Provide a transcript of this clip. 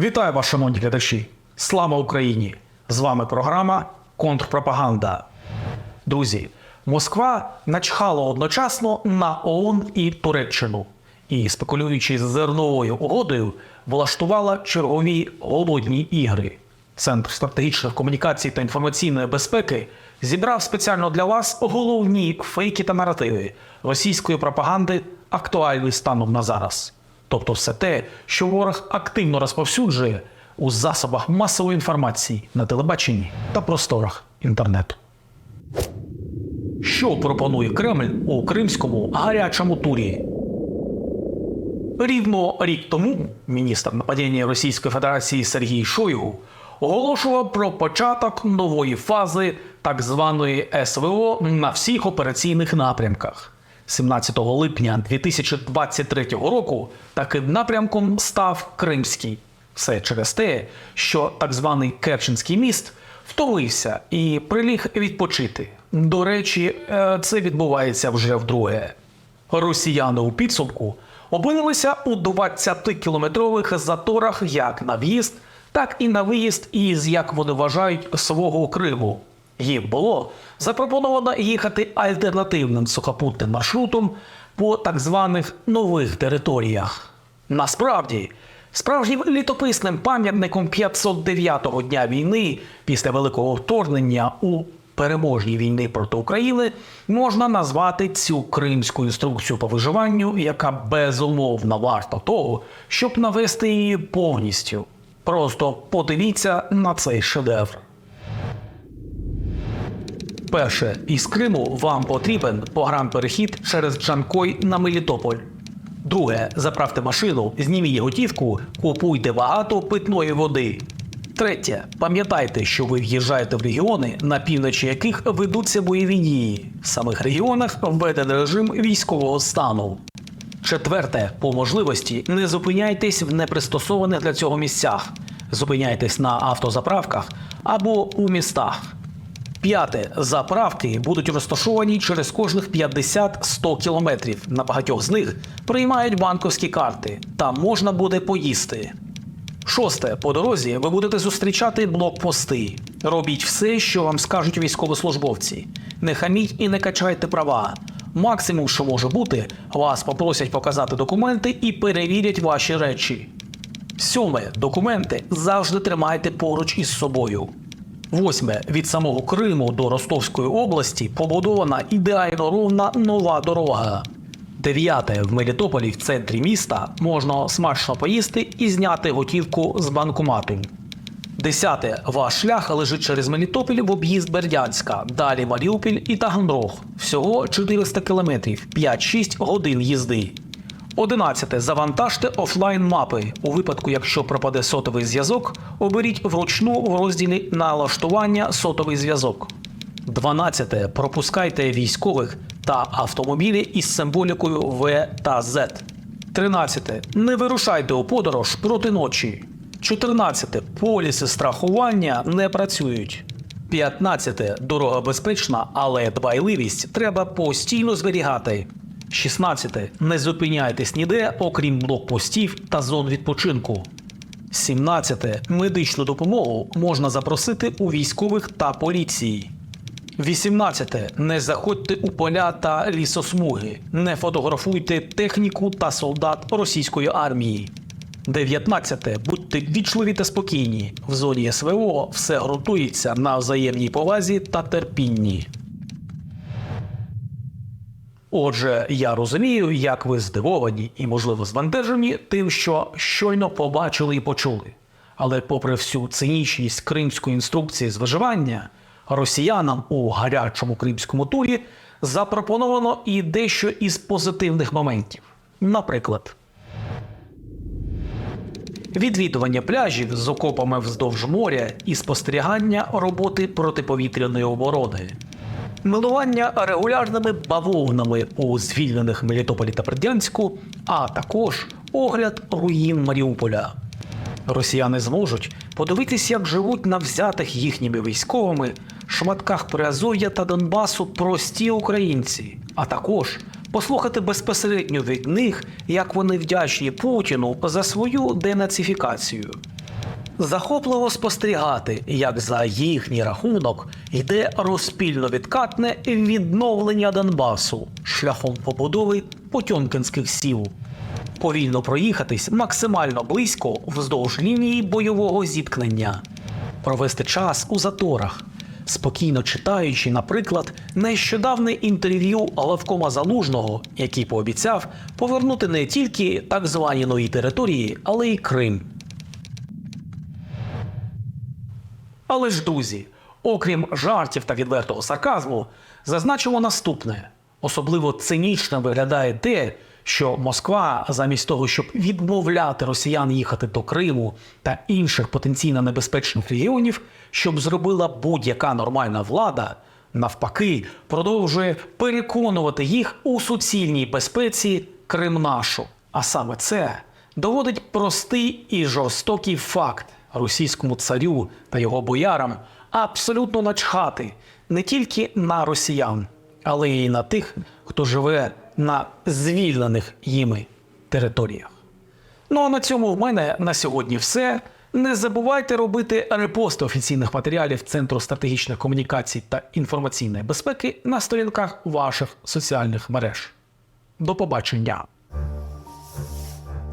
Вітаю вас, шановні глядачі! Слава Україні! З вами програма Контрпропаганда. Друзі, Москва начхала одночасно на ООН і Туреччину. І, спекулюючи з зерновою угодою, влаштувала чергові голодні ігри. Центр стратегічних комунікацій та інформаційної безпеки зібрав спеціально для вас головні фейки та наративи російської пропаганди, актуальні станом на зараз. Тобто все те, що ворог активно розповсюджує у засобах масової інформації на телебаченні та просторах інтернету. Що пропонує Кремль у кримському гарячому турі? Рівно рік тому міністр нападіння Російської Федерації Сергій Шойгу оголошував про початок нової фази так званої СВО на всіх операційних напрямках. 17 липня 2023 року таким напрямком став Кримський. Все через те, що так званий Керченський міст втомився і приліг відпочити. До речі, е, це відбувається вже вдруге. Росіяни у підсумку опинилися у 20-кілометрових заторах як на в'їзд, так і на виїзд із, як вони вважають, свого Криму. Їм було запропоновано їхати альтернативним сухопутним маршрутом по так званих нових територіях. Насправді, справжнім літописним пам'ятником 509-го дня війни після великого вторгнення у переможній війни проти України можна назвати цю кримську інструкцію по виживанню, яка безумовно варта того, щоб навести її повністю. Просто подивіться на цей шедевр. Перше, із Криму вам потрібен пограм-перехід через Джанкой на Мелітополь. Друге, заправте машину, зніміть готівку, купуйте багато питної води. Третє, пам'ятайте, що ви в'їжджаєте в регіони, на півночі яких ведуться бойові дії. В самих регіонах введений режим військового стану. Четверте, по можливості не зупиняйтесь в непристосованих для цього місцях. Зупиняйтесь на автозаправках або у містах. П'яте. Заправки будуть розташовані через кожних 50-100 кілометрів. На багатьох з них приймають банковські карти. Там можна буде поїсти. Шосте. По дорозі ви будете зустрічати блокпости. Робіть все, що вам скажуть військовослужбовці. Не хаміть і не качайте права. Максимум, що може бути, вас попросять показати документи і перевірять ваші речі. Сьоме. Документи завжди тримайте поруч із собою. Восьме. Від самого Криму до Ростовської області побудована ідеально ровна нова дорога. Дев'яте. В Мелітополі в центрі міста можна смачно поїсти і зняти готівку з банкомату. Десяте. Ваш шлях лежить через Мелітополь в об'їзд Бердянська, далі Маріуполь і Таганрог. Всього 400 кілометрів, 5-6 годин їзди. Одинадцяте. Завантажте офлайн мапи. У випадку, якщо пропаде сотовий зв'язок, оберіть вручну в розділі налаштування сотовий зв'язок. 12. Пропускайте військових та автомобілі із символікою В та З. 13. Не вирушайте у подорож проти ночі. 14. Поліси страхування не працюють. 15. Дорога безпечна, але дбайливість треба постійно зберігати. 16. Не зупиняйтесь ніде, окрім блокпостів та зон відпочинку. 17. Медичну допомогу можна запросити у військових та поліції. 18. Не заходьте у поля та лісосмуги. Не фотографуйте техніку та солдат російської армії. 19. Будьте вічливі та спокійні. В зоні СВО все ґрунтується на взаємній повазі та терпінні. Отже, я розумію, як ви здивовані і, можливо, збентежені тим, що щойно побачили і почули. Але, попри всю цинічність кримської інструкції з виживання, росіянам у гарячому кримському турі запропоновано і дещо із позитивних моментів. Наприклад, відвідування пляжів з окопами вздовж моря і спостерігання роботи протиповітряної оборони. Милування регулярними бавовнами у звільнених Мелітополі та Бердянську, а також огляд руїн Маріуполя. Росіяни зможуть подивитись, як живуть на взятих їхніми військовими шматках Приазов'я та Донбасу прості українці, а також послухати безпосередньо від них, як вони вдячні Путіну за свою денацифікацію. Захопливо спостерігати, як за їхній рахунок йде розпільно-відкатне відновлення Донбасу шляхом побудови Потьомкінських сіл. Повільно проїхатись максимально близько вздовж лінії бойового зіткнення, провести час у заторах, спокійно читаючи, наприклад, нещодавне інтерв'ю Левкома Залужного, який пообіцяв повернути не тільки так звані нові території, але й Крим. Але ж, друзі, окрім жартів та відвертого сарказму, зазначимо наступне: особливо цинічно виглядає те, що Москва, замість того, щоб відмовляти росіян їхати до Криму та інших потенційно небезпечних регіонів, щоб зробила будь-яка нормальна влада, навпаки, продовжує переконувати їх у суцільній безпеці Крим нашу. А саме це доводить простий і жорстокий факт російському царю та його боярам абсолютно начхати не тільки на росіян, але й на тих, хто живе на звільнених їми територіях. Ну а на цьому в мене на сьогодні все. Не забувайте робити репости офіційних матеріалів Центру стратегічних комунікацій та інформаційної безпеки на сторінках ваших соціальних мереж. До побачення!